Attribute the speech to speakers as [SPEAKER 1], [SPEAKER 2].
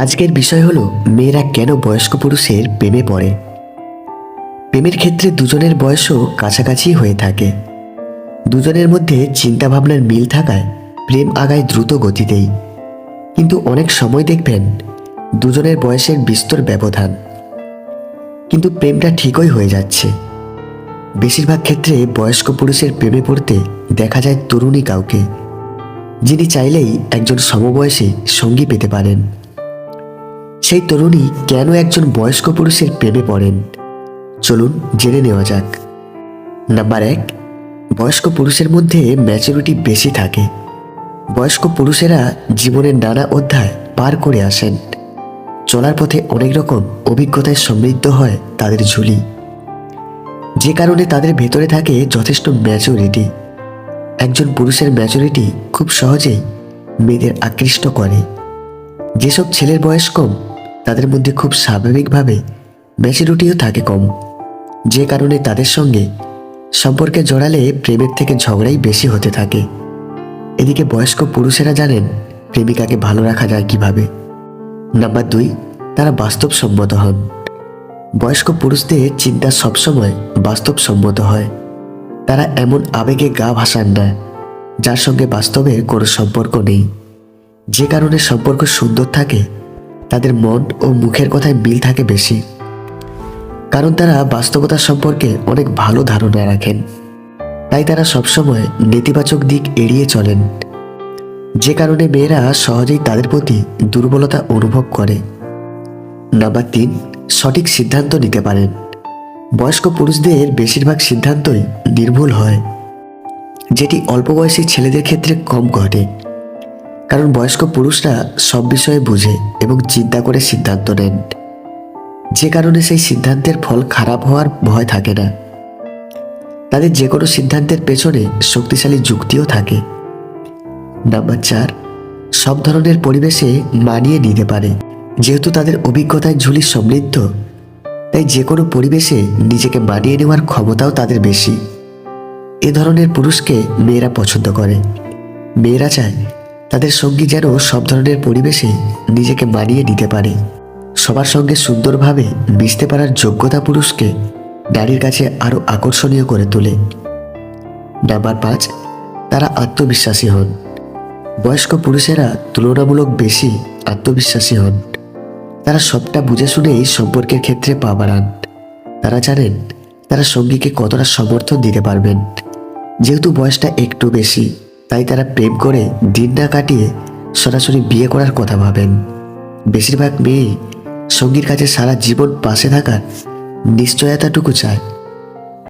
[SPEAKER 1] আজকের বিষয় হলো, মেয়েরা কেন বয়স্ক পুরুষের প্রেমে পড়ে? প্রেমের ক্ষেত্রে দুজনের বয়সও কাছাকাছি হয়ে থাকে। দুজনের মধ্যে চিন্তাভাবনার মিল থাকায় প্রেম আগায় দ্রুত গতিতেই। কিন্তু অনেক সময় দেখবেন, দুজনের বয়সের বিস্তর ব্যবধান। কিন্তু প্রেমটা ঠিকই হয়ে যাচ্ছে। বেশিরভাগ ক্ষেত্রে বয়স্ক পুরুষের প্রেমে পড়তে দেখা যায় তরুণী কাউকে, যিনি চাইলেই একজন সমবয়সী সঙ্গী পেতে পারেন। সেই তরুণী কেন একজন বয়স্ক পুরুষের প্রেমে পড়েন? চলুন জেনে নেওয়া যাক। নাম্বার এক, বয়স্ক পুরুষের মধ্যে ম্যাচুরিটি বেশি থাকে। বয়স্ক পুরুষেরা জীবনের নানা অধ্যায় পার করে আসেন। চলার পথে অনেক রকম অভিজ্ঞতায় সমৃদ্ধ হয় তাদের ঝুলি। যে কারণে তাদের ভেতরে থাকে যথেষ্ট ম্যাচুরিটি একজন পুরুষের ম্যাচুরিটি খুব সহজেই মেয়েদের আকৃষ্ট করে। যেসব ছেলের বয়স কম তাদের মধ্যে খুব স্বাভাবিকভাবে ম্যাচুরিটিও থাকে কম। যে কারণে তাদের সঙ্গে সম্পর্কে জড়ালে প্রেমের থেকে ঝগড়াই বেশি হতে থাকে। এদিকে বয়স্ক পুরুষেরা জানেন, প্রেমিকাকে ভালো রাখা যায় কীভাবে। নাম্বার দুই, তারা বাস্তবসম্মত হন। বয়স্ক পুরুষদের চিন্তা সবসময় বাস্তবসম্মত হয়। তারা এমন আবেগে গা ভাসান না, যার সঙ্গে বাস্তবে কোনো সম্পর্ক নেই। যে কারণে সম্পর্ক সুন্দর থাকে তাদের মন ও মুখের কথায় মিল থাকে বেশি। কারণ তারা বাস্তবতা সম্পর্কে অনেক ভালো ধারণা রাখেন। তাই তারা সবসময় নেতিবাচক দিক এড়িয়ে চলেন। যে কারণে মেয়েরা সহজেই তাদের প্রতি দুর্বলতা অনুভব করে। নাম্বার তিন, সঠিক সিদ্ধান্ত নিতে পারেন। বয়স্ক পুরুষদের বেশিরভাগ সিদ্ধান্তই নির্ভুল হয়, যেটি অল্প বয়সী ছেলেদের ক্ষেত্রে কম ঘটে। কারণ বয়স্ক পুরুষরা সব বিষয়ে বুঝে এবং চিন্তা করে সিদ্ধান্ত নেন। যে কারণে সেই সিদ্ধান্তের ফল খারাপ হওয়ার ভয় থাকে না। তাদের যে কোনো সিদ্ধান্তের পেছনে শক্তিশালী যুক্তিও থাকে। নাম্বার চার, সব ধরনের পরিবেশে মানিয়ে নিতে পারে। যেহেতু তাদের অভিজ্ঞতায় ঝুলি সমৃদ্ধ, তাই যে কোনো পরিবেশে নিজেকে মানিয়ে নেওয়ার ক্ষমতাও তাদের বেশি। এ ধরনের পুরুষকে মেয়েরা পছন্দ করে। মেয়েরা চায় তাদের সঙ্গী যেন সব ধরনের পরিবেশে নিজেকে মানিয়ে নিতে পারে। সবার সঙ্গে সুন্দরভাবে মিশতে পারার যোগ্যতা পুরুষকে নারীর কাছে আরও আকর্ষণীয় করে তোলে। নাম্বার পাঁচ, তারা আত্মবিশ্বাসী হন। বয়স্ক পুরুষেরা তুলনামূলক বেশি আত্মবিশ্বাসী হন। তারা সবটা বুঝে শুনেই সম্পর্কের ক্ষেত্রে পা বাড়ান। তারা জানেন তারা সঙ্গীকে কতটা সমর্থন দিতে পারবেন। যেহেতু বয়সটা একটু বেশি তাই তারা প্রেম করে দিন না কাটিয়ে সরাসরি বিয়ে করার কথা ভাবেন। বেশিরভাগ মেয়েই সঙ্গীর কাছে সারা জীবন পাশে থাকার নিশ্চয়তাটুকু চায়।